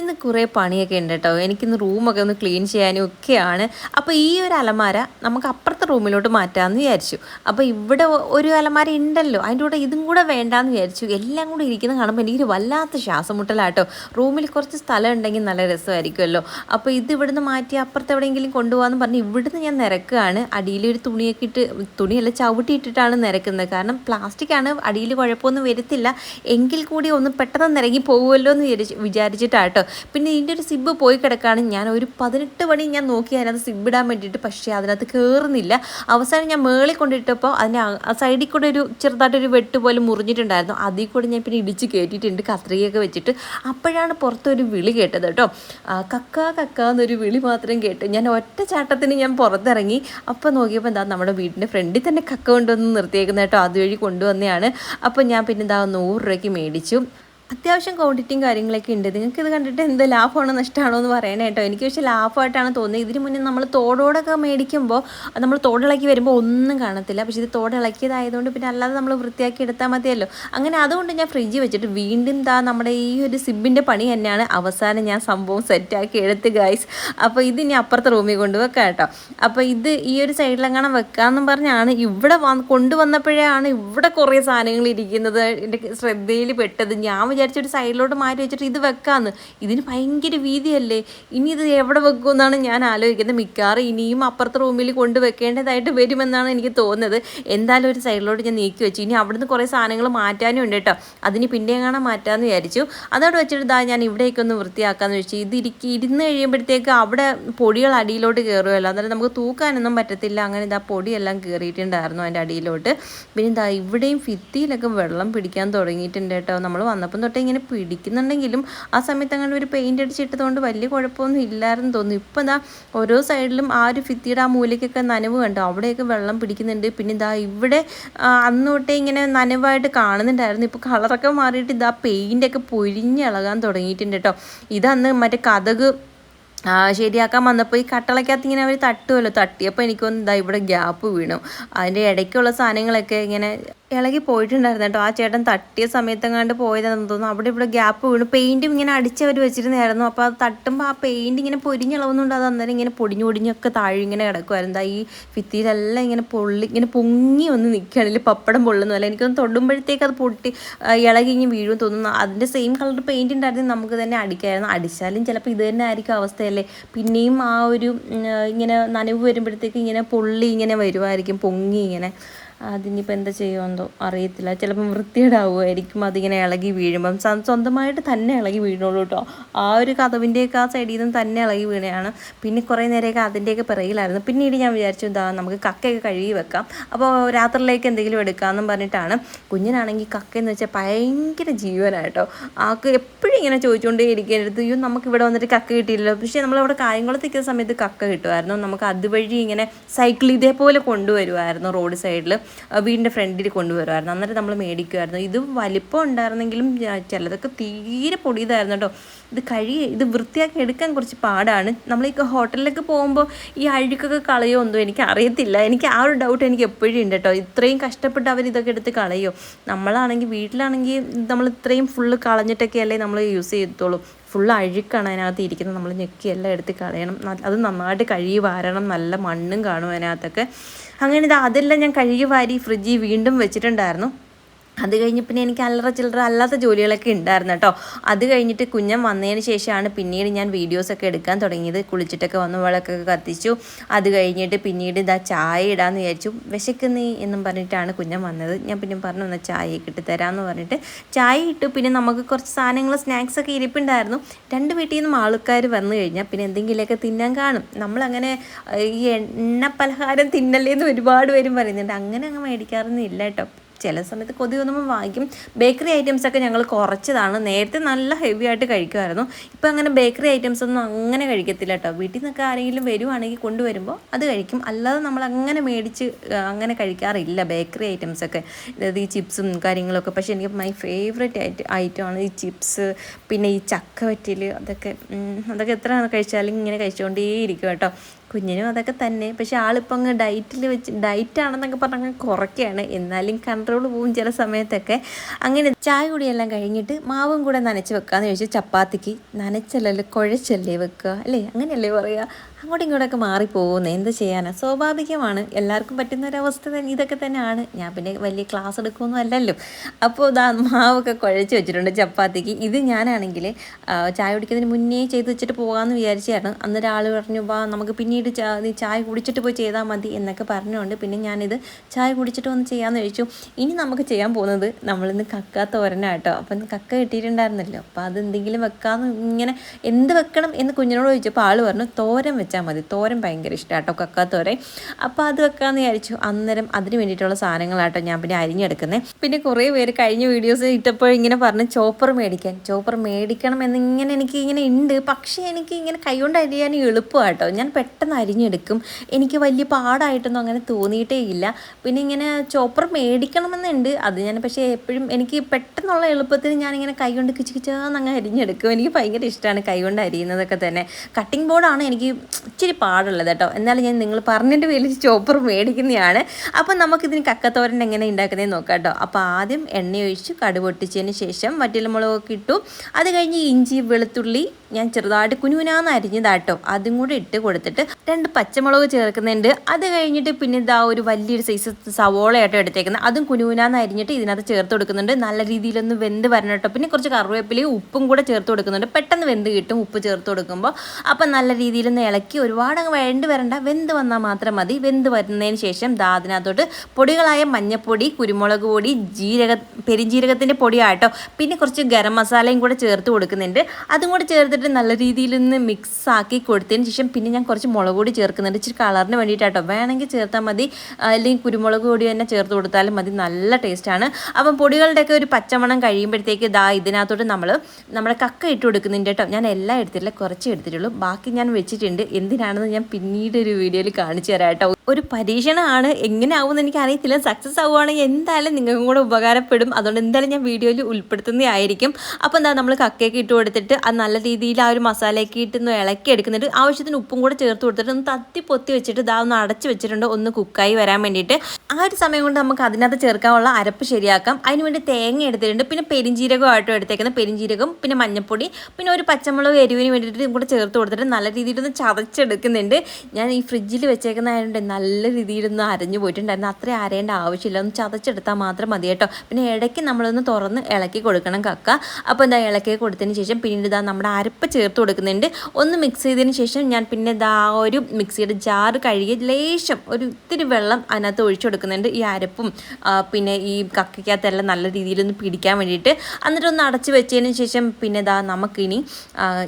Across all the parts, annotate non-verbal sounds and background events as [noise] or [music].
ഇന്ന് കുറേ പണിയൊക്കെ ഉണ്ട് കേട്ടോ. എനിക്കിന്ന് റൂമൊക്കെ ഒന്ന് ക്ലീൻ ചെയ്യാനും ഒക്കെയാണ്. അപ്പോൾ ഈ ഒരു അലമാര നമുക്ക് അപ്പുറത്തെ റൂമിലോട്ട് മാറ്റാമെന്ന് വിചാരിച്ചു. അപ്പോൾ ഇവിടെ ഒരു അലമാര ഉണ്ടല്ലോ. അതിന്റെ കൂടെ ഇതും കൂടെ വേണ്ടാന്ന് വിചാരിച്ചു. എല്ലാം കൂടെ ഇരിക്കുന്ന കാണുമ്പോൾ എനിക്കൊരു വല്ലാത്ത ശ്വാസം മുട്ടലാട്ടോ റൂമിൽ കുറച്ച് സ്ഥലം ഉണ്ടെങ്കിൽ നല്ല രസമായിരിക്കുമല്ലോ. അപ്പോൾ ഇത് ഇവിടുന്ന് മാറ്റി അപ്പുറത്ത് എവിടെയെങ്കിലും കൊണ്ടുപോകാമെന്ന് പറഞ്ഞ് ഇവിടുന്ന് ഞാൻ നിരക്കുകയാണ്. അടിയിലൊരു തുണിയൊക്കെ ഇട്ട് തുണിയല്ല ചവിട്ടി ഇട്ടിട്ടാണ് നിരക്കുന്നത്. കാരണം പ്ലാസ്റ്റിക്കാണ് അടിയിൽ കുഴപ്പമൊന്നും വരത്തില്ല. എങ്കിൽ കൂടി ഒന്ന് പെട്ടെന്ന് നിരങ്ങി പോകുമല്ലോ എന്ന് വിചാരിച്ചു വിചാരിച്ചിട്ടാട്ടോ. പിന്നെ ഇതിന്റെ ഒരു സിബ് പോയി കിടക്കാണ്. ഞാൻ ഒരു പതിനെട്ട് മണി ഞാൻ നോക്കി അതിനകത്ത് സിബ് ഇടാൻ വേണ്ടിയിട്ട് പക്ഷേ അതിനകത്ത് കയറുന്നില്ല അവസാനം ഞാൻ മേളിൽ കൊണ്ടിട്ടപ്പോൾ അതിന്റെ സൈഡിൽ കൂടെ ഒരു ചെറുതായിട്ടൊരു വെട്ട് പോലെ മുറിഞ്ഞിട്ടുണ്ടായിരുന്നു. അതിൽ കൂടെ ഞാൻ പിന്നെ ഇടിച്ച് കയറ്റിയിട്ടുണ്ട് കത്രികയൊക്കെ വെച്ചിട്ട്. അപ്പോഴാണ് പുറത്തൊരു വിളി കേട്ടത് കേട്ടോ. കക്ക കക്ക എന്നൊരു വിളി മാത്രം കേട്ടു ഞാൻ ഒറ്റ ചാട്ടത്തിന് ഞാൻ പുറത്തിറങ്ങി. അപ്പോൾ നോക്കിയപ്പോൾ എന്താ നമ്മുടെ വീടിന്റെ ഫ്രണ്ടിൽ തന്നെ കക്ക കൊണ്ടുവന്ന് നിർത്തിയേക്കുന്നത് കേട്ടോ. അതുവഴി കൊണ്ടുവന്നതാണ്. അപ്പോൾ ഞാൻ പിന്നെ എന്താ നൂറ് രൂപയ്ക്ക് മേടിച്ചു. അത്യാവശ്യം ക്വാണ്ടിറ്റിയും കാര്യങ്ങളൊക്കെ ഉണ്ട്. നിങ്ങൾക്ക് ഇത് കണ്ടിട്ട് എന്ത് ലാഭമാണോ നഷ്ടമാണോ എന്ന് പറയണേ കേട്ടോ എനിക്ക് പക്ഷേ ലാഭമായിട്ടാണ് തോന്നുന്നത്. ഇതിന് മുന്നേ നമ്മൾ തോടോടൊക്കെ മേടിക്കുമ്പോൾ നമ്മൾ തോടിളക്കി വരുമ്പോൾ ഒന്നും കാണത്തില്ല. പക്ഷേ ഇത് തോടിളക്കിയതായതുകൊണ്ട് പിന്നെ അല്ലാതെ നമ്മൾ വൃത്തിയാക്കി എടുത്താൽ മതിയല്ലോ. അങ്ങനെ അതുകൊണ്ട് ഞാൻ ഫ്രിഡ്ജ് വെച്ചിട്ട് വീണ്ടും താ നമ്മുടെ ഈ ഒരു സിബിന്റെ പണി തന്നെയാണ് അവസാനം ഞാൻ സംഭവം സെറ്റാക്കി എടുത്ത് ഗൈസ് അപ്പോൾ ഇത് ഇനി അപ്പുറത്തെ റൂമിൽ കൊണ്ട് കേട്ടോ. അപ്പോൾ ഇത് ഈ ഒരു സൈഡിലെങ്ങാനും വെക്കാമെന്നും പറഞ്ഞാണ് ഇവിടെ വന്ന് കൊണ്ടുവന്നപ്പോഴാണ് ഇവിടെ കുറേ സാധനങ്ങൾ ഇരിക്കുന്നത്. എന്റെ ശ്രദ്ധയിൽ പെട്ടത്. ഞാൻ വിചാരിച്ചൊരു സൈഡിലോട്ട് മാറ്റി വെച്ചിട്ട് ഇത് വെക്കാമെന്ന് ഇതിന് ഭയങ്കര വീതിയല്ലേ? ഇനി ഇത് എവിടെ വെക്കുമെന്നാണ് ഞാൻ ആലോചിക്കുന്നത്. മിക്കവാറും ഇനിയും അപ്പുറത്തെ റൂമിൽ കൊണ്ട് വെക്കേണ്ടതായിട്ട് വരുമെന്നാണ് എനിക്ക് തോന്നുന്നത്. എന്തായാലും ഒരു സൈഡിലോട്ട് ഞാൻ നീക്കി വെച്ചു. ഇനി അവിടുന്ന് കുറേ സാധനങ്ങൾ മാറ്റാനും ഉണ്ട് കേട്ടോ. അതിന് പിന്നെ കാണാൻ മാറ്റാമെന്ന് വിചാരിച്ചു. അതോടെ വെച്ചിട്ട് ഇതാ ഞാൻ ഇവിടേക്ക് ഒന്ന് വൃത്തിയാക്കാമെന്ന് വെച്ചു ഇത് ഇരിക്കി ഇരുന്ന് കഴിയുമ്പോഴത്തേക്ക് അവിടെ പൊടികൾ അടിയിലോട്ട് കയറുമല്ലോ അന്നേരം നമുക്ക് തൂക്കാനൊന്നും പറ്റത്തില്ല. അങ്ങനെ ഇതാ പൊടിയെല്ലാം കയറിയിട്ടുണ്ടായിരുന്നു അതിന്റെ അടിയിലോട്ട്. പിന്നെ ഇതാ ഇവിടെയും ഫിത്തിയിലൊക്കെ വെള്ളം പിടിക്കാൻ തുടങ്ങിയിട്ടുണ്ട് കേട്ടോ. നമ്മൾ വന്നപ്പം തൊട്ടേ ഇങ്ങനെ പിടിക്കുന്നുണ്ടെങ്കിലും ആ സമയത്ത് അങ്ങനെ ഒരു പെയിന്റ് അടിച്ചിട്ടതുകൊണ്ട് വലിയ കുഴപ്പമൊന്നും ഇല്ലായിരുന്നു തോന്നുന്നു. ഇപ്പം ഇതാ ഓരോ സൈഡിലും ആ ഒരു ഫിത്തിയുടെ ആ മൂലയ്ക്കൊക്കെ നനവ് കണ്ടു. അവിടെയൊക്കെ വെള്ളം പിടിക്കുന്നുണ്ട്. പിന്നെ ഇതാ ഇവിടെ അന്ന് തൊട്ടേ ഇങ്ങനെ നനവായിട്ട് കാണുന്നുണ്ടായിരുന്നു. ഇപ്പോൾ കളറൊക്കെ മാറിയിട്ട് ഇതാ പെയിന്റൊക്കെ പൊരിഞ്ഞിളകാൻ തുടങ്ങിയിട്ടുണ്ട് കേട്ടോ ഇതന്ന് മറ്റേ കഥക് ശരിയാക്കാൻ വന്നപ്പോൾ ഈ കട്ടളയ്ക്കകത്ത് ഇങ്ങനെ അവർ തട്ടുമല്ലോ തട്ടിയപ്പോൾ എനിക്കൊന്നും ഇതാ ഇവിടെ ഗ്യാപ്പ് വീണു. അതിന്റെ ഇടയ്ക്കുള്ള സാധനങ്ങളൊക്കെ ഇങ്ങനെ ഇളകി പോയിട്ടുണ്ടായിരുന്നു കേട്ടോ. ആ ചേട്ടൻ തട്ടിയ സമയത്തെങ്ങാണ്ട് പോയതാണെന്ന് തോന്നുന്നു. അവിടെ ഇവിടെ ഗ്യാപ്പ് വീണു. പെയിന്റും ഇങ്ങനെ അടിച്ചവർ വെച്ചിരുന്നായിരുന്നു. അപ്പോൾ അത് തട്ടുമ്പോൾ ആ പെയിന്റ് ഇങ്ങനെ പൊരിഞ്ഞിളവുന്നുണ്ട്. അത് അന്നേരം ഇങ്ങനെ പൊടിഞ്ഞു പൊടിഞ്ഞൊക്കെ താഴെ ഇങ്ങനെ കിടക്കുമായിരുന്നു ഈ ഭിത്തിയിലെല്ലാം ഇങ്ങനെ പൊള്ളി ഇങ്ങനെ പൊങ്ങി വന്ന് നിൽക്കുകയാണെങ്കിൽ പപ്പടം പൊള്ളുന്നതല്ല എനിക്കൊന്ന് തൊടുമ്പോഴത്തേക്ക് അത് പൊട്ടി ഇളകി ഇങ്ങനെ വീഴും തോന്നുന്നു. അതിന്റെ സെയിം കളർ പെയിന്റ് ഉണ്ടായിരുന്നെങ്കിൽ നമുക്ക് തന്നെ അടിക്കായിരുന്നു. അടിച്ചാലും ചിലപ്പോൾ ഇത് തന്നെ ആയിരിക്കും അവസ്ഥയല്ലേ? പിന്നെയും ആ ഒരു ഇങ്ങനെ നനവ് വരുമ്പോഴത്തേക്ക് ഇങ്ങനെ പൊള്ളി ഇങ്ങനെ വരുമായിരിക്കും പൊങ്ങി ഇങ്ങനെ. അതിനിപ്പോൾ എന്താ ചെയ്യുമെന്നോ അറിയത്തില്ല. ചിലപ്പം വൃത്തികേടാവുമായിരിക്കും. അതിങ്ങനെ ഇളകി വീഴുമ്പം. സ്വ- സ്വന്തമായിട്ട് തന്നെ ഇളകി വീഴുള്ളൂ കേട്ടോ. ആ ഒരു കഥവിന്റെയൊക്കെ ആ സൈഡിൽ നിന്ന് തന്നെ ഇളകി വീണയാണ്. പിന്നെ കുറേ നേരമൊക്കെ അതിന്റെയൊക്കെ പിറകിലായിരുന്നു. പിന്നീട് ഞാൻ വിചാരിച്ചു എന്താ നമുക്ക് കക്കയൊക്കെ കഴുകി വെക്കാം. അപ്പോൾ രാത്രിയിലേക്ക് എന്തെങ്കിലും എടുക്കാമെന്നും പറഞ്ഞിട്ടാണ്. കുഞ്ഞിനാണെങ്കിൽ കക്കയെന്ന് വെച്ചാൽ ഭയങ്കര ജീവനായിട്ടോ. ആൾക്ക് എപ്പോഴും ഇങ്ങനെ ചോദിച്ചുകൊണ്ടേ ഇരിക്കുന്നത് അയ്യോ നമുക്ക് ഇവിടെ വന്നിട്ട് കക്ക കിട്ടിയില്ലല്ലോ. പക്ഷേ നമ്മളവിടെ കായംകുളത്ത് നിൽക്കുന്ന സമയത്ത് കക്ക കിട്ടുമായിരുന്നു. നമുക്ക് അതുവഴി ഇങ്ങനെ സൈക്കിൾ ഇതേപോലെ കൊണ്ടുവരുമായിരുന്നു റോഡ് സൈഡിൽ വീടിന്റെ ഫ്രണ്ടിൽ കൊണ്ടുവരുമായിരുന്നു അന്നേരം നമ്മൾ മേടിക്കുമായിരുന്നു ഇത് വലിപ്പം ഉണ്ടായിരുന്നെങ്കിലും ചിലതൊക്കെ തീരെ പൊടിയതായിരുന്നു കേട്ടോ. ഇത് കഴുകി ഇത് വൃത്തിയാക്കി എടുക്കാൻ കുറച്ച് പാടാണ്. നമ്മൾ ഈ ഹോട്ടലിലൊക്കെ പോകുമ്പോൾ ഈ അഴുക്കൊക്കെ കളയോ എന്തോ എനിക്ക് അറിയത്തില്ല. എനിക്ക് ആ ഒരു ഡൗട്ട് എനിക്ക് എപ്പോഴും ഉണ്ട് കേട്ടോ. ഇത്രയും കഷ്ടപ്പെട്ട് അവർ ഇതൊക്കെ എടുത്ത് കളയോ? നമ്മളാണെങ്കിൽ വീട്ടിലാണെങ്കിൽ നമ്മൾ ഇത്രയും ഫുള്ള് കളഞ്ഞിട്ടൊക്കെ അല്ലേ നമ്മൾ യൂസ് ചെയ്യത്തുള്ളൂ. ഫുള്ള് അഴുക്കാണ് അതിനകത്ത് ഇരിക്കുന്നത്. നമ്മൾ ഞെക്കി എല്ലാം എടുത്ത് കളയണം. അത് നന്നായിട്ട് കഴുകി വാരണം. നല്ല മണ്ണും കാണും അതിനകത്തൊക്കെ. അങ്ങനെ ഇത് അതെല്ലാം ഞാൻ കഴുകി വാരി ഫ്രിഡ്ജിൽ വീണ്ടും വെച്ചിട്ടുണ്ടായിരുന്നു. അത് കഴിഞ്ഞ് പിന്നെ എനിക്ക് അല്ലറ ചില്ലറ അല്ലാത്ത ജോലികളൊക്കെ ഉണ്ടായിരുന്നു കേട്ടോ. അത് കഴിഞ്ഞിട്ട് കുഞ്ഞൻ വന്നതിന് ശേഷമാണ് പിന്നീട് ഞാൻ വീഡിയോസൊക്കെ എടുക്കാൻ തുടങ്ങിയത്. കുളിച്ചിട്ടൊക്കെ വന്ന് വിളക്കൊക്കെ കത്തിച്ചു. അത് കഴിഞ്ഞിട്ട് പിന്നീട് ഇതാ ചായ ഇടാമെന്ന് വിചാരിച്ചു. വിശക്കുന്നേ എന്നും പറഞ്ഞിട്ടാണ് കുഞ്ഞം വന്നത്. ഞാൻ പിന്നെ പറഞ്ഞു എന്നാൽ ചായ ഇട്ട് തരാമെന്ന് പറഞ്ഞിട്ട് ചായ ഇട്ടു. പിന്നെ നമുക്ക് കുറച്ച് സാധനങ്ങൾ സ്നാക്സൊക്കെ ഇരിപ്പുണ്ടായിരുന്നു. രണ്ട് വീട്ടിൽ നിന്നും ആൾക്കാർ വന്നു കഴിഞ്ഞാൽ പിന്നെ എന്തെങ്കിലുമൊക്കെ തിന്നാൻ കാണും. നമ്മളങ്ങനെ ഈ എണ്ണ പലഹാരം തിന്നല്ലേന്ന് ഒരുപാട് പേരും പറയുന്നുണ്ട്. അങ്ങനെ അങ്ങ് മേടിക്കാറൊന്നും ഇല്ല കേട്ടോ. ചില സമയത്ത് കൊതി തോന്നുമ്പോൾ വാങ്ങിക്കും. ബേക്കറി ഐറ്റംസ് ഒക്കെ ഞങ്ങൾ കുറച്ചതാണ്. നേരത്തെ നല്ല ഹെവി ആയിട്ട് കഴിക്കുമായിരുന്നു. ഇപ്പം അങ്ങനെ ബേക്കറി ഐറ്റംസ് ഒന്നും അങ്ങനെ കഴിക്കത്തില്ല കേട്ടോ. വീട്ടിൽ നിന്നൊക്കെ ആരെങ്കിലും വരുവാണെങ്കിൽ കൊണ്ടുവരുമ്പോൾ അത് കഴിക്കും. അല്ലാതെ നമ്മൾ അങ്ങനെ മേടിച്ച് അങ്ങനെ കഴിക്കാറില്ല ബേക്കറി ഐറ്റംസ് ഒക്കെ. അതായത് ഈ ചിപ്സും കാര്യങ്ങളൊക്കെ. പക്ഷേ എനിക്ക് മൈ ഫേവറേറ്റ് ഐറ്റം ഐറ്റമാണ് ഈ ചിപ്സ് പിന്നെ ഈ ചക്കവറ്റിൽ അതൊക്കെ അതൊക്കെ എത്ര കഴിച്ചാലും ഇങ്ങനെ കഴിച്ചുകൊണ്ടേയിരിക്കും കേട്ടോ. കുഞ്ഞിനും അതൊക്കെ തന്നെ. പക്ഷെ ആളിപ്പോൾ അങ്ങ് ഡയറ്റിൽ വെച്ച് ഡയറ്റ് ആണെന്നൊക്കെ പറഞ്ഞ് കുറയ്ക്കുകയാണ്. എന്നാലും കൺട്രോൾ പോവും ചില സമയത്തൊക്കെ. അങ്ങനെ ചായ കുടിയെല്ലാം കഴിഞ്ഞിട്ട് മാവും കൂടെ നനച്ച് വെക്കാമെന്ന് ചോദിച്ചു ചപ്പാത്തിക്ക് നനച്ചല്ലേ കുഴച്ചല്ലേ വെക്കുക? അല്ലേ? അങ്ങനെയല്ലേ പറയുക? അങ്ങോട്ടും ഇങ്ങോട്ടൊക്കെ മാറിപ്പോകുന്നത് എന്ത് ചെയ്യാനാണ് സ്വാഭാവികമാണ്. എല്ലാവർക്കും പറ്റുന്ന ഒരവസ്ഥ തന്നെ ഇതൊക്കെ തന്നെയാണ്. ഞാൻ പിന്നെ വലിയ ക്ലാസ് എടുക്കുമൊന്നും അല്ലല്ലോ. അപ്പോൾ ഇതാ മാവൊക്കെ കുഴച്ച് വെച്ചിട്ടുണ്ട് ചപ്പാത്തിക്ക്. ഇത് ഞാനാണെങ്കിൽ ചായ കുടിക്കുന്നതിന് മുന്നേ ചെയ്ത് വെച്ചിട്ട് പോകാമെന്ന് വിചാരിച്ചായിരുന്നു. അന്നേരം ആൾ പറഞ്ഞു വാ നമുക്ക് പിന്നീട് നീ ചായ കുടിച്ചിട്ട് പോയി ചെയ്താൽ മതി എന്നൊക്കെ പറഞ്ഞുകൊണ്ട് പിന്നെ ഞാനിത് ചായ കുടിച്ചിട്ട് വന്ന് ചെയ്യാമെന്ന് ചോദിച്ചു ഇനി നമുക്ക് ചെയ്യാൻ പോകുന്നത് നമ്മളിന്ന് കക്ക തോരനാട്ടോ അപ്പം കക്ക കിട്ടിയിട്ടുണ്ടായിരുന്നല്ലോ. അപ്പോൾ അത് എന്തെങ്കിലും വെക്കാമെന്ന് ഇങ്ങനെ എന്ത് വെക്കണം എന്ന് കുഞ്ഞിനോട് ചോദിച്ചപ്പോൾ ആൾ പറഞ്ഞു തോരൻ വെച്ചാൽ മതി. തോരൻ ഭയങ്കര ഇഷ്ടമാട്ടോ കക്ക തോരൻ അപ്പോൾ അത് വെക്കാമെന്ന് വിചാരിച്ചു. അന്നേരം അതിന് വേണ്ടിയിട്ടുള്ള സാധനങ്ങളാട്ടോ ഞാൻ പിന്നെ അരിഞ്ഞെടുക്കുന്നത് പിന്നെ കുറേ പേര് കഴിഞ്ഞ വീഡിയോസ് ഇട്ടപ്പോൾ ഇങ്ങനെ പറഞ്ഞ് ചോപ്പർ മേടിക്കാൻ. ചോപ്പർ മേടിക്കണം എന്നിങ്ങനെ എനിക്ക് ഇങ്ങനെ ഉണ്ട് പക്ഷേ എനിക്ക് ഇങ്ങനെ കൈകൊണ്ട് അരിയാൻ എളുപ്പമാട്ടോ. ഞാൻ പെട്ടെന്ന് അരിഞ്ഞെടുക്കും. എനിക്ക് വലിയ പാടായിട്ടൊന്നും അങ്ങനെ തോന്നിയിട്ടേ ഇല്ല. പിന്നെ ഇങ്ങനെ ചോപ്പർ മേടിക്കണമെന്നുണ്ട്. അത് ഞാൻ പക്ഷേ എപ്പോഴും എനിക്ക് പെട്ടെന്നുള്ള എളുപ്പത്തിന് ഞാനിങ്ങനെ കൈ കൊണ്ട് കിച്ച് കിച്ചാന്ന് അങ്ങ് അരിഞ്ഞെടുക്കും. എനിക്ക് ഭയങ്കര ഇഷ്ടമാണ് കൈകൊണ്ട് അരിയുന്നതൊക്കെ തന്നെ. കട്ടിംഗ് ബോർഡാണ് എനിക്ക് ഇച്ചിരി പാടുള്ളത് കേട്ടോ. എന്നാലും ഞാൻ നിങ്ങൾ പറഞ്ഞതിന്റെ പേരിൽ ചോപ്പർ മേടിക്കുന്നതാണ് അപ്പം നമുക്കിതിന് കക്കത്തോരൻ എങ്ങനെ ഉണ്ടാക്കുന്നതെന്ന് നോക്കാം കേട്ടോ. അപ്പോൾ ആദ്യം എണ്ണ ഒഴിച്ച് കടുപൊട്ടിച്ചതിന് ശേഷം വറ്റൽമുളകൊക്കെ ഇട്ടു. അത് കഴിഞ്ഞ് ഇഞ്ചി വെളുത്തുള്ളി ഞാൻ ചെറുതായിട്ട് കുനുകുനാന്ന് അരിഞ്ഞതാട്ടോ. അതും കൂടെ ഇട്ട് കൊടുത്തിട്ട് രണ്ട് പച്ചമുളക് ചേർക്കുന്നുണ്ട്. അത് കഴിഞ്ഞിട്ട് പിന്നെ ഇതാ ഒരു വലിയൊരു സൈസ് സവോളയായിട്ടോ എടുത്തേക്കുന്നത്. അതും കുനുകുനാന്ന് അരിഞ്ഞിട്ട് ഇതിനകത്ത് ചേർത്ത് കൊടുക്കുന്നുണ്ട്. നല്ല രീതിയിലൊന്ന് വെന്ത് വരണം കേട്ടോ. പിന്നെ കുറച്ച് കറിവേപ്പിലയും ഉപ്പും കൂടെ ചേർത്ത് കൊടുക്കുന്നുണ്ട്. പെട്ടെന്ന് വെന്ത് കിട്ടും ഉപ്പ് ചേർത്ത് കൊടുക്കുമ്പോൾ അപ്പം നല്ല രീതിയിലൊന്ന് ഇളക്കി ഒരുപാട് അങ്ങ് വേണ്ടി വരണ്ട. വെന്ത് വന്നാൽ മാത്രം മതി. വെന്ത് വരുന്നതിന് ശേഷം ദാ അതിനകത്തോട്ട് പൊടികളായ മഞ്ഞപ്പൊടി കുരുമുളക് പൊടി ജീരക പെരിഞ്ജീരകത്തിന്റെ പൊടിയാട്ടോ. പിന്നെ കുറച്ച് ഗരം മസാലയും കൂടെ ചേർത്ത് കൊടുക്കുന്നുണ്ട്. അതും കൂടെ ചേർത്തിട്ട് നല്ല രീതിയിലൊന്ന് മിക്സ് ആക്കി കൊടുത്തതിന് ശേഷം പിന്നെ ഞാൻ കുറച്ച് മുളക് പൊടി ചേർക്കുന്നുണ്ട്. ഇച്ചിരി കളറിന് വേണ്ടിയിട്ടാട്ടോ. വേണമെങ്കിൽ ചേർത്താൽ മതി. അല്ലെങ്കിൽ കുരുമുളക് പൊടി തന്നെ ചേർത്ത് കൊടുത്താലും മതി. നല്ല ടേസ്റ്റാണ് അപ്പം പൊടികളുടെയൊക്കെ ഒരു പച്ചമണം കഴിയുമ്പോഴത്തേക്ക് ദാ ഇതിനകത്തോട്ട് നമ്മൾ നമ്മുടെ കക്ക ഇട്ട് കൊടുക്കുന്നുണ്ട് കേട്ടോ. ഞാൻ എല്ലാം എടുത്തില്ല കുറച്ച് എടുത്തിട്ടുള്ളൂ. ബാക്കി ഞാൻ വെച്ചിട്ടുണ്ട്. എന്തിനാണെന്ന് ഞാൻ പിന്നീട് ഒരു വീഡിയോയിൽ കാണിച്ചു തരാം കേട്ടോ. ഒരു പരീക്ഷണമാണ്. എങ്ങനെ ആവുമെന്ന് എനിക്ക് അറിയത്തില്ല സക്സസ് ആവുകയാണെങ്കിൽ എന്തായാലും നിങ്ങൾക്കും കൂടെ ഉപകാരപ്പെടും. അതുകൊണ്ട് എന്തായാലും ഞാൻ വീഡിയോയിൽ ഉൾപ്പെടുത്തുന്നതായിരിക്കും. അപ്പോൾ എന്താ നമ്മൾ കക്കയൊക്കെ ഇട്ട് കൊടുത്തിട്ട് അത് നല്ല രീതിയിൽ ആ ഒരു മസാലയൊക്കെ ഇട്ടൊന്ന് ഇളക്കി എടുക്കുന്നുണ്ട് ആവശ്യത്തിന് ഉപ്പും കൂടെ ചേർത്ത് കൊടുത്തിട്ട് ഒന്ന് തത്തി പൊത്തി വെച്ചിട്ട് ഇതാ ഒന്ന് അടച്ച് വെച്ചിട്ടുണ്ട്. ഒന്ന് കുക്കായി വരാൻ വേണ്ടിയിട്ട്. ആ ഒരു സമയം കൊണ്ട് നമുക്ക് അതിനകത്ത് ചേർക്കാനുള്ള അരപ്പ് ശരിയാക്കാം. അതിന് വേണ്ടി തേങ്ങ എടുത്തിട്ടുണ്ട്. പിന്നെ പെരിഞ്ചീരകമായിട്ട് എടുത്തേക്കുന്ന പെരിഞ്ചീരകം പിന്നെ മഞ്ഞപ്പൊടി പിന്നെ ഒരു പച്ചമുളക് എരിവിന് വേണ്ടിയിട്ട് കൂടെ ചേർത്ത് കൊടുത്തിട്ട് നല്ല രീതിയിലൊന്ന് ചതച്ചെടുക്കുന്നുണ്ട്. ഞാൻ ഈ ഫ്രിഡ്ജിൽ വെച്ചേക്കുന്നതായതുകൊണ്ട് നല്ല രീതിയിലൊന്ന് അരഞ്ഞു പോയിട്ടുണ്ടായിരുന്നു. അത്രയും അരയേണ്ട ആവശ്യമില്ല. ഒന്ന് ചതച്ചെടുത്താൽ മാത്രം മതി കേട്ടോ. പിന്നെ ഇടയ്ക്ക് നമ്മളൊന്ന് തുറന്ന് ഇളക്കി കൊടുക്കണം കക്ക. അപ്പോൾ എന്താ ഇളക്കി കൊടുത്തതിന് ശേഷം പിന്നീട് ഇതാ നമ്മുടെ അരപ്പ് ചേർത്ത് കൊടുക്കുന്നുണ്ട്. ഒന്ന് മിക്സ് ചെയ്തതിന് ശേഷം ഞാൻ പിന്നെ ദാ ഒരു മിക്സിയുടെ ജാറ് കഴുകി ലേശം ഒരു ഇത്തിരി വെള്ളം അതിനകത്ത് ഒഴിച്ചു കൊടുക്കുന്നുണ്ട്. ഈ അരപ്പും പിന്നെ ഈ കക്കയ്ക്കകത്തെല്ലാം നല്ല രീതിയിലൊന്ന് പിടിക്കാൻ വേണ്ടിയിട്ട്. എന്നിട്ട് ഒന്ന് അടച്ച് വെച്ചതിന് ശേഷം പിന്നെ ദാ നമുക്കിനി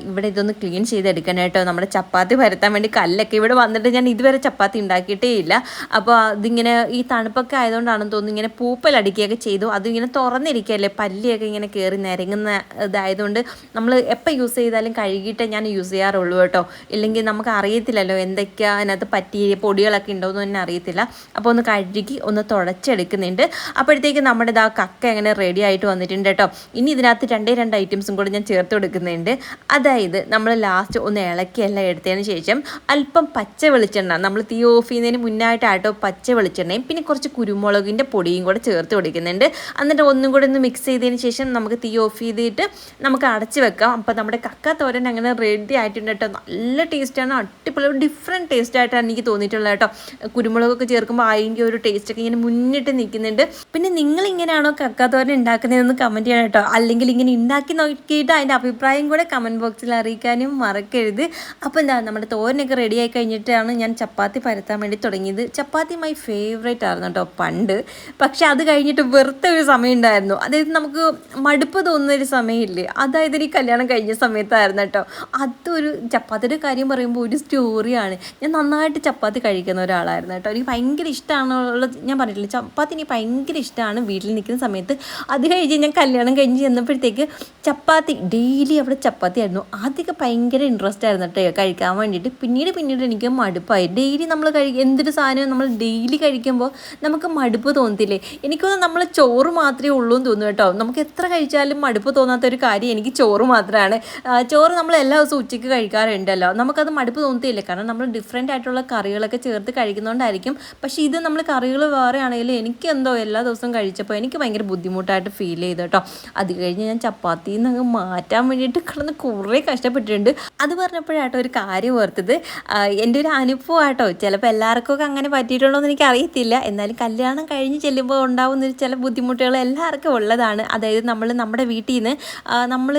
ഇവിടെ ഇതൊന്ന് ക്ലീൻ ചെയ്തെടുക്കണം കേട്ടോ. നമ്മുടെ ചപ്പാത്തി പരത്താൻ വേണ്ടി കല്ലൊക്കെ ഇവിടെ വന്നിട്ട് ഞാൻ ഇതുവരെ ചപ്പാത്തി ഉണ്ടാക്കിയിട്ടേ ഇല്ല. അപ്പോൾ അതിങ്ങനെ ഈ തണുപ്പൊക്കെ ആയതുകൊണ്ടാണെന്ന് തോന്നുന്നു ഇങ്ങനെ പൂപ്പലടിക്കുകയൊക്കെ ചെയ്തു. അതിങ്ങനെ തുറന്നിരിക്കുകയല്ലേ പല്ലിയൊക്കെ ഇങ്ങനെ കയറി നിരങ്ങുന്ന ഇതായതുകൊണ്ട് നമ്മൾ എപ്പോൾ യൂസ് ചെയ്താലും കഴുകിയിട്ടേ ഞാൻ യൂസ് ചെയ്യാറുള്ളൂ കേട്ടോ. ഇല്ലെങ്കിൽ നമുക്ക് അറിയത്തില്ലല്ലോ എന്തൊക്കെയാണ് അതിനകത്ത് പറ്റിയ പൊടികളൊക്കെ ഉണ്ടോ എന്ന് തന്നെ അറിയത്തില്ല. അപ്പോൾ ഒന്ന് കഴുകി ഒന്ന് തുടച്ചെടുക്കുന്നുണ്ട്. അപ്പോഴത്തേക്ക് നമ്മുടെ ഇതാ കക്ക എങ്ങനെ റെഡി ആയിട്ട് വന്നിട്ടുണ്ട് കേട്ടോ. ഇനി ഇതിനകത്ത് രണ്ടേ രണ്ട് ഐറ്റംസും കൂടെ ഞാൻ ചേർത്ത് കൊടുക്കുന്നുണ്ട്. അതായത് നമ്മൾ ലാസ്റ്റ് ഒന്ന് ഇളക്കിയെല്ലാം എടുത്തതിന് ശേഷം അല്പം പച്ച വെളിച്ചെണ്ണ നമ്മൾ തീ ഓഫ് ചെയ്യുന്നതിന് മുന്നായിട്ടാട്ടോ പച്ച വെളിച്ചെണ്ണയും പിന്നെ കുറച്ച് കുരുമുളകിന്റെ പൊടിയും കൂടെ ചേർത്ത് കൊടുക്കുന്നുണ്ട്. എന്നിട്ട് ഒന്നും കൂടെ ഒന്ന് മിക്സ് ചെയ്തതിന് ശേഷം നമുക്ക് തീ ഓഫ് ചെയ്തിട്ട് നമുക്ക് അടച്ച് വെക്കാം. അപ്പോൾ നമ്മുടെ കക്ക തോരൻ അങ്ങനെ റെഡി ആയിട്ടുണ്ട് കേട്ടോ. നല്ല ടേസ്റ്റാണ് അടിപൊളി ഡിഫറെന്റ് ടേസ്റ്റ് ആയിട്ടാണ് എനിക്ക് തോന്നിയിട്ടുള്ളത് കേട്ടോ. കുരുമുളകൊക്കെ ചേർക്കുമ്പോൾ അതിന്റെ ഒരു ടേസ്റ്റൊക്കെ ഇങ്ങനെ മുന്നിട്ട് നിൽക്കുന്നുണ്ട്. പിന്നെ നിങ്ങൾ ഇങ്ങനെയാണോ കക്ക തോരൻ ഉണ്ടാക്കുന്നതെന്ന് കമന്റ് ചെയ്യണം കേട്ടോ. അല്ലെങ്കിൽ ഇങ്ങനെ ഉണ്ടാക്കി നോക്കിയിട്ട് അതിന്റെ അഭിപ്രായം കൂടെ കമന്റ് ബോക്സിൽ അറിയിക്കാനും മറക്കരുത്. അപ്പോൾ എന്താ നമ്മുടെ തോരനൊക്കെ റെഡി ആയി കഴിഞ്ഞിട്ടാണ് ഞാൻ ചപ്പാത്തി പരത്താൻ വേണ്ടി തുടങ്ങിയത്. ചപ്പാത്തി മൈ ഫേവറേറ്റ് ആയിരുന്നു കേട്ടോ പണ്ട്. പക്ഷെ അത് കഴിഞ്ഞിട്ട് വെറുത്ത ഒരു സമയം ഉണ്ടായിരുന്നു. അതായത് നമുക്ക് മടുപ്പ് തോന്നുന്ന ഒരു സമയമില്ലേ? അതായത് ഈ കല്യാണം കഴിഞ്ഞ സമയത്തായിരുന്നു കേട്ടോ അതൊരു ചപ്പാത്തിയുടെ കാര്യം പറയുമ്പോൾ ഒരു സ്റ്റോറിയാണ് ഞാൻ നന്നായിട്ട് ചപ്പാത്തി കഴിക്കുന്ന ഒരാളായിരുന്നു കേട്ടോ എനിക്ക് ഭയങ്കര ഇഷ്ടമാണുള്ള ഞാൻ പറഞ്ഞിട്ടില്ല ചപ്പാത്തി എനിക്ക് ഭയങ്കര ഇഷ്ടമാണ് വീട്ടിൽ നിൽക്കുന്ന സമയത്ത് അത് കഴിഞ്ഞ് ഞാൻ കല്യാണം കഴിഞ്ഞ് ചെന്നപ്പോഴത്തേക്ക് ചപ്പാത്തി ഡെയിലി അവിടെ ചപ്പാത്തി ആയിരുന്നു. ആദ്യമൊക്കെ ഭയങ്കര ഇൻട്രസ്റ്റ് ആയിരുന്നു കേട്ടോ കഴിക്കാൻ വേണ്ടിയിട്ട്. പിന്നീട് പിന്നീട് എനിക്ക് മടുപ്പായി. ഡെയിലി നമ്മൾ കഴി എന്തൊരു സാധനവും നമ്മൾ ഡെയിലി കഴിക്കുമ്പോൾ നമുക്ക് മടുപ്പ് തോന്നത്തില്ലേ? എനിക്കൊന്നും നമ്മൾ ചോറ് മാത്രമേ ഉള്ളൂ എന്ന് തോന്നുന്നു കേട്ടോ നമുക്ക് എത്ര കഴിച്ചാലും മടുപ്പ് തോന്നാത്ത ഒരു കാര്യം എനിക്ക് ചോറ് മാത്രമാണ് ചോറ് നമ്മൾ എല്ലാ ദിവസവും ഉച്ചയ്ക്ക് കഴിക്കാറുണ്ടല്ലോ. നമുക്കത് മടുപ്പ് തോന്നത്തില്ല. കാരണം നമ്മൾ ഡിഫറെന്റ് ആയിട്ടുള്ള കറികളൊക്കെ ചേർത്ത് കഴിക്കുന്നതുകൊണ്ടായിരിക്കും പക്ഷേ ഇത് നമ്മൾ കറികൾ വേറെ ആണെങ്കിലും എനിക്ക് എന്തോ എല്ലാ ദിവസവും കഴിച്ചപ്പോൾ എനിക്ക് ഭയങ്കര ബുദ്ധിമുട്ടായിട്ട് ഫീൽ ചെയ്തു കേട്ടോ. അത് കഴിഞ്ഞ് ഞാൻ ചപ്പാത്തിയിൽ നിന്ന് അങ്ങ് മാറ്റാൻ വേണ്ടിയിട്ട് കിടന്ന് കുറേ കഷ്ടപ്പെട്ടിട്ടുണ്ട്. അത് പറഞ്ഞപ്പോഴാട്ടോ ഒരു കാര്യം ഓർത്തത്. എന്റെ ഒരു അനുഭവം ആട്ടോ ചിലപ്പോൾ എല്ലാവർക്കും ഒക്കെ അങ്ങനെ പറ്റിയിട്ടുണ്ടോ എന്ന് എനിക്ക് അറിയത്തില്ല എന്നാലും കല്യാണം കഴിഞ്ഞ് ചെല്ലുമ്പോൾ ഉണ്ടാകുന്ന ചില ബുദ്ധിമുട്ടുകൾ എല്ലാവർക്കും ഉള്ളതാണ്. അതായത് നമ്മൾ നമ്മുടെ വീട്ടിൽ നിന്ന് നമ്മൾ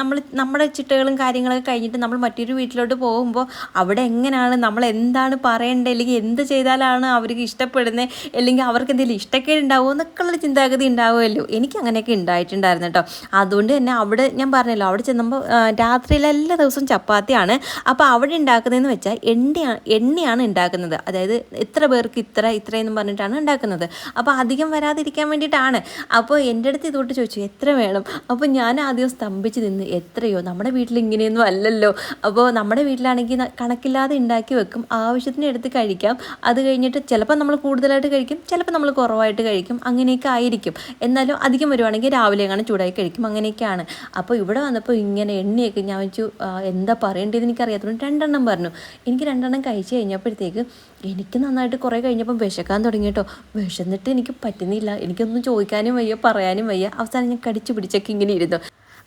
നമ്മൾ നമ്മുടെ ചിട്ടകളും കാര്യങ്ങളൊക്കെ കഴിഞ്ഞിട്ട് നമ്മൾ മറ്റൊരു വീട്ടിലോട്ട് പോകുമ്പോൾ അവിടെ എങ്ങനെയാണ് നമ്മൾ എന്താണ് പറയേണ്ടത് അല്ലെങ്കിൽ എന്ത് ചെയ്താലാണ് അവർക്ക് ഇഷ്ടപ്പെടുന്നത് അല്ലെങ്കിൽ അവർക്ക് എന്തെങ്കിലും ഇഷ്ടക്കേട് ഉണ്ടാവുമോ എന്നൊക്കെയുള്ള ചിന്താഗതി ഉണ്ടാവുമല്ലോ. എനിക്ക് അങ്ങനെയൊക്കെ ഉണ്ടായിട്ടുണ്ടായിരുന്നു കേട്ടോ. അതുകൊണ്ട് തന്നെ അവിടെ ഞാൻ പറഞ്ഞല്ലോ അവിടെ ചെന്നപ്പോൾ രാത്രിയിൽ എല്ലാ ദിവസവും ചപ്പാത്തിയാണ്. അപ്പോൾ അവിടെ ഉണ്ടാക്കുന്നതെന്ന് വെച്ചാൽ എണ്ണയാണ് എണ്ണയാണ് ഉണ്ടാക്കുന്നത്. അതായത് ഇത്ര പേർക്ക് ഇത്ര ഇത്രയെന്നും പറഞ്ഞിട്ടാണ് ഉണ്ടാക്കുന്നത്. അപ്പോൾ അധികം വരാതിരിക്കാൻ വേണ്ടിയിട്ടാണ്. അപ്പോൾ എന്റെ അടുത്ത് ഇതോട്ട് ചോദിച്ചു എത്ര വേണം? അപ്പോൾ ഞാൻ ആദ്യം സ്തംഭിച്ച് നിന്ന് എത്രയോ? നമ്മുടെ വീട്ടിൽ ഇങ്ങനെയൊന്നും അല്ലല്ലോ. അപ്പോൾ നമ്മുടെ വീട്ടിലാണെങ്കിൽ കണക്കില്ലാതെ ഉണ്ടാക്കി വെക്കും. ആവശ്യത്തിന് എടുത്ത് കഴിക്കാം. അത് കഴിഞ്ഞിട്ട് ചിലപ്പോൾ നമ്മൾ കൂടുതലായിട്ട് കഴിക്കും ചിലപ്പോൾ നമ്മൾ കുറവായിട്ട് കഴിക്കും. അങ്ങനെയൊക്കെ ആയിരിക്കും. എന്നാലും അധികം വരുവാണെങ്കിൽ രാവിലെ അങ്ങനെ ചൂടായി കഴിക്കും. അങ്ങനെയൊക്കെയാണ്. അപ്പോൾ ഇവിടെ വന്നപ്പോൾ ഇങ്ങനെ എണ്ണയൊക്കെ ഞാൻ വെച്ചു. എന്താ പറയേണ്ടതെന്ന് എനിക്കറിയാത്തതുകൊണ്ട് രണ്ടെണ്ണം പറഞ്ഞു. എനിക്ക് രണ്ടെണ്ണം കഴിച്ചു കഴിഞ്ഞപ്പോഴത്തേക്ക് എനിക്ക് നന്നായിട്ട് കുറേ കഴിഞ്ഞപ്പോൾ വിശക്കാൻ തുടങ്ങി കേട്ടോ വിശന്നിട്ട് എനിക്ക് പറ്റുന്നില്ല. എനിക്കൊന്നും ചോദിക്കാനും വയ്യ പറയാനും വയ്യ. അവസാനം ഞാൻ കടിച്ചു പിടിച്ചൊക്കെ ഇങ്ങനെ ഇരുന്നു.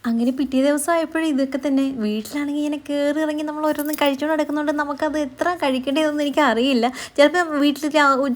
അങ്ങനെ പിറ്റേ ദിവസം ആയപ്പോഴും ഇതൊക്കെ തന്നെ. വീട്ടിലാണെങ്കിൽ ഇങ്ങനെ കയറി ഇറങ്ങി നമ്മൾ ഓരോന്നും കഴിച്ചുകൊണ്ട് നടക്കുന്നതുകൊണ്ട് നമുക്കത് എത്ര കഴിക്കേണ്ടതെന്ന് എനിക്ക് അറിയില്ല. ചിലപ്പോൾ വീട്ടിൽ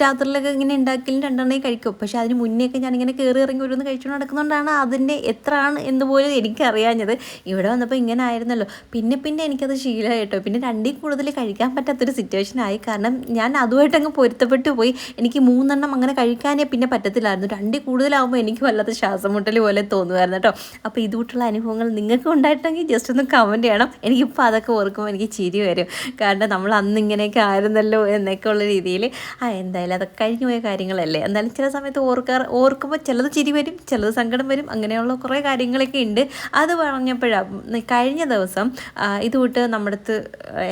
രാത്രിയിലൊക്കെ ഇങ്ങനെ ഉണ്ടാക്കിയാലും രണ്ടെണ്ണേ കഴിക്കും. പക്ഷേ അതിന് മുന്നേയൊക്കെ ഞാനിങ്ങനെ കയറി ഇറങ്ങി ഓരോന്ന് കഴിച്ചുകൊണ്ട് നടക്കുന്നതുകൊണ്ടാണ് അതിന്റെ എത്ര ആണ് എന്ന് പോലും എനിക്കറിയാഞ്ഞത്. ഇവിടെ വന്നപ്പോൾ ഇങ്ങനെ ആയിരുന്നല്ലോ. പിന്നെ പിന്നെ എനിക്കത് ശീലമായി കേട്ടോ. പിന്നെ രണ്ടിൽ കൂടുതൽ കഴിക്കാൻ പറ്റാത്തൊരു സിറ്റുവേഷൻ ആയി. കാരണം ഞാൻ അതുമായിട്ട് അങ്ങ് പൊരുത്തപ്പെട്ടു പോയി. എനിക്ക് മൂന്നെണ്ണം അങ്ങനെ കഴിക്കാനേ പിന്നെ പറ്റത്തില്ലായിരുന്നു. രണ്ടിൽ കൂടുതലാകുമ്പോൾ എനിക്ക് വല്ലാത്ത ശ്വാസം മുട്ടൽ പോലെ തോന്നുമായിരുന്നു കേട്ടോ. അപ്പോൾ ഇതുകൂട്ടുള്ള അനുഭവങ്ങൾ നിങ്ങൾക്ക് ഉണ്ടായിട്ടെങ്കിൽ ജസ്റ്റ് ഒന്ന് കമന്റ് ചെയ്യണം. എനിക്കിപ്പോൾ അതൊക്കെ ഓർക്കുമ്പോൾ എനിക്ക് ചിരി വരും. കാരണം നമ്മൾ അന്ന് ഇങ്ങനെയൊക്കെ ആയിരുന്നല്ലോ എന്നൊക്കെ ഉള്ള രീതിയിൽ. ആ എന്തായാലും അതൊക്കെ കഴിഞ്ഞു പോയ കാര്യങ്ങളല്ലേ. എന്നാലും ചില സമയത്ത് ഓർക്കാർ ഓർക്കുമ്പോൾ ചിലത് ചിരി വരും ചിലത് സങ്കടം വരും. അങ്ങനെയുള്ള കുറേ കാര്യങ്ങളൊക്കെ ഉണ്ട്. അത് പറഞ്ഞപ്പോഴാണ് കഴിഞ്ഞ ദിവസം ആ, ഇത് വിട്ട് നമ്മുടെ അടുത്ത്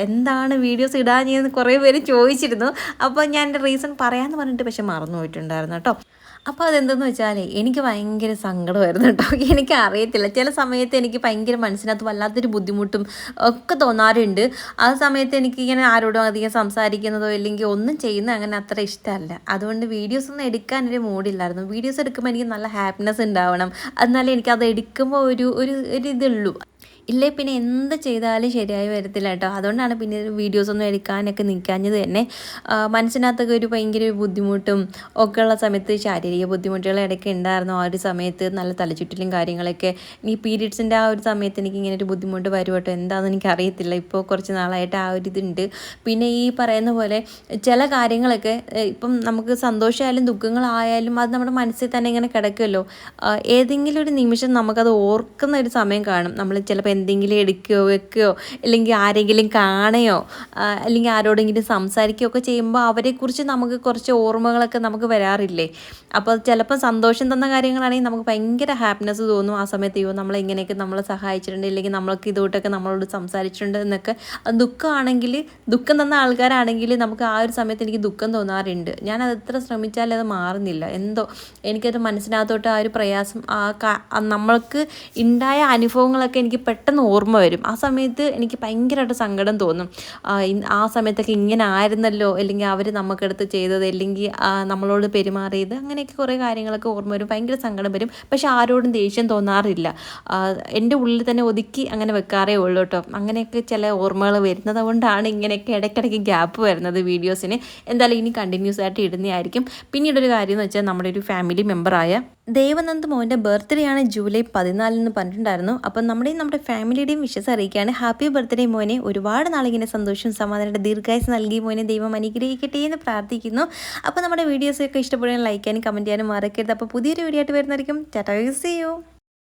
എന്താണ് വീഡിയോസ് ഇടാഞ്ഞെന്ന് കുറേ പേര് ചോദിച്ചിരുന്നു. അപ്പോൾ ഞാൻ റീസൺ പറയാമെന്ന് പറഞ്ഞിട്ട് പക്ഷെ മറന്നു പോയിട്ടുണ്ടായിരുന്നു കേട്ടോ. അപ്പോൾ അതെന്തെന്ന് വെച്ചാൽ എനിക്ക് ഭയങ്കര സങ്കടമായിരുന്നു കേട്ടോ. [laughs] എനിക്ക് അറിയത്തില്ല ചില സമയത്ത് എനിക്ക് ഭയങ്കര മനസ്സിനകത്ത് വല്ലാത്തൊരു ബുദ്ധിമുട്ടും ഒക്കെ തോന്നാറുണ്ട്. ആ സമയത്ത് എനിക്ക് ഇങ്ങനെ ആരോടും അധികം സംസാരിക്കുന്നതോ ഇല്ലെങ്കിൽ ഒന്നും ചെയ്യുന്ന അങ്ങനെ അത്ര ഇഷ്ടമല്ല. അതുകൊണ്ട് വീഡിയോസ് ഒന്നും എടുക്കാനൊരു മൂഡില്ലായിരുന്നു. വീഡിയോസ് എടുക്കുമ്പോൾ എനിക്ക് നല്ല ഹാപ്പിനെസ് ഉണ്ടാവണം. എന്നാലേ അത് എടുക്കുമ്പോൾ ഒരു ഒരു ഒരു ഇതുള്ളൂ. ഇല്ലേ പിന്നെ എന്ത് ചെയ്താലും ശരിയായി വരത്തില്ല കേട്ടോ. അതുകൊണ്ടാണ് പിന്നെ വീഡിയോസൊന്നും എടുക്കാനൊക്കെ നിൽക്കാഞ്ഞത് തന്നെ. മനസ്സിനകത്തൊക്കെ ഒരു ഭയങ്കര ബുദ്ധിമുട്ടും ഒക്കെ ഉള്ള സമയത്ത് ശാരീരിക ബുദ്ധിമുട്ടുകൾ ഇടയ്ക്ക് ഉണ്ടായിരുന്നു ആ ഒരു സമയത്ത്. നല്ല തലചുറ്റിലും കാര്യങ്ങളൊക്കെ. ഈ പീരീഡ്സിന്റെ ആ ഒരു സമയത്ത് എനിക്ക് ഇങ്ങനെ ഒരു ബുദ്ധിമുട്ട് വരും കേട്ടോ എന്താണെന്ന് എനിക്ക് അറിയത്തില്ല ഇപ്പോൾ കുറച്ച് നാളായിട്ട് ആ ഒരു ഇതുണ്ട്. പിന്നെ ഈ പറയുന്ന പോലെ ചില കാര്യങ്ങളൊക്കെ ഇപ്പം നമുക്ക് സന്തോഷമായാലും ദുഃഖങ്ങളായാലും അത് നമ്മുടെ മനസ്സിൽ തന്നെ ഇങ്ങനെ കിടക്കുമല്ലോ. ഏതെങ്കിലും ഒരു നിമിഷം നമുക്കത് ഓർക്കുന്ന ഒരു സമയം കാണും. നമ്മൾ ചിലപ്പോൾ എന്തെങ്കിലും എടുക്കുകയോ വെക്കുകയോ അല്ലെങ്കിൽ ആരെങ്കിലും കാണുകയോ അല്ലെങ്കിൽ ആരോടെങ്കിലും സംസാരിക്കുകയോ ഒക്കെ ചെയ്യുമ്പോൾ അവരെക്കുറിച്ച് നമുക്ക് കുറച്ച് ഓർമ്മകളൊക്കെ നമുക്ക് വരാറില്ലേ? അപ്പോൾ ചിലപ്പോൾ സന്തോഷം തന്ന കാര്യങ്ങളാണെങ്കിൽ നമുക്ക് ഭയങ്കര ഹാപ്പിനെസ് തോന്നും ആ സമയത്ത് അയ്യോ നമ്മളെ ഇങ്ങനെയൊക്കെ നമ്മളെ സഹായിച്ചിട്ടുണ്ട് അല്ലെങ്കിൽ നമ്മൾക്ക് ഇതുകൊണ്ടൊക്കെ നമ്മളോട് സംസാരിച്ചിട്ടുണ്ട് എന്നൊക്കെ. ദുഃഖമാണെങ്കിൽ ദുഃഖം തന്ന ആൾക്കാരാണെങ്കിൽ നമുക്ക് ആ ഒരു സമയത്ത് എനിക്ക് ദുഃഖം തോന്നാറുണ്ട്. ഞാൻ അത് എത്ര ശ്രമിച്ചാലും അത് മാറുന്നില്ല. എന്തോ എനിക്കത് മനസ്സിനകത്തോട്ട് ആ ഒരു പ്രയാസം ആ നമ്മൾക്ക് ഉണ്ടായ അനുഭവങ്ങളൊക്കെ എനിക്ക് പെട്ടെന്ന് ഓർമ്മ വരും. ആ സമയത്ത് എനിക്ക് ഭയങ്കരമായിട്ട് സങ്കടം തോന്നും. ആ, സമയത്തൊക്കെ ഇങ്ങനെ ആയിരുന്നല്ലോ അല്ലെങ്കിൽ അവർ നമുക്കടുത്ത് ചെയ്തത് അല്ലെങ്കിൽ നമ്മളോട് പെരുമാറിയത് അങ്ങനെയൊക്കെ കുറേ കാര്യങ്ങളൊക്കെ ഓർമ്മ വരും. ഭയങ്കര സങ്കടം വരും. പക്ഷെ ആരോടും ദേഷ്യം തോന്നാറില്ല. എന്റെ ഉള്ളിൽ തന്നെ ഒതുക്കി അങ്ങനെ വെക്കാറേ ഉള്ളൂ കേട്ടോ. അങ്ങനെയൊക്കെ ചില ഓർമ്മകൾ വരുന്നത് കൊണ്ടാണ് ഇങ്ങനെയൊക്കെ ഇടയ്ക്കിടയ്ക്ക് ഗ്യാപ്പ് വരുന്നത് വീഡിയോസിന്. എന്തായാലും ഇനി കണ്ടിന്യൂസ് ആയിട്ട് ഇടുന്നതായിരിക്കും. പിന്നീടൊരു കാര്യം എന്ന് വെച്ചാൽ നമ്മുടെ ഒരു ഫാമിലി മെമ്പറായ ദേവനന്ദ് മോന്റെ ബർത്ത്ഡേ ആണ് ജൂലൈ പതിനാലിന് പറഞ്ഞിട്ടുണ്ടായിരുന്നു. അപ്പം നമ്മുടെയും നമ്മുടെ ഫാമിലിയുടെയും വിഷസ് അറിയിക്കുകയാണ്. ഹാപ്പി ബർത്ത്ഡേ മോനെ. ഒരുപാട് നാളിങ്ങനെ സന്തോഷം സമാധാനയുടെ ദീർഘായുസ് നൽകി മോനെ. ദൈവം അനുഗ്രഹിക്കട്ടെ എന്ന് പ്രാർത്ഥിക്കുന്നു. അപ്പോൾ നമ്മുടെ വീഡിയോസൊക്കെ ഇഷ്ടപ്പെടുകയും ലൈക്ക് ചെയ്യാനും കമന്റ് ചെയ്യാനും മറക്കരുത്. അപ്പോൾ പുതിയൊരു വീഡിയോ ആയിട്ട് വരുന്നതായിരിക്കും. Tata use U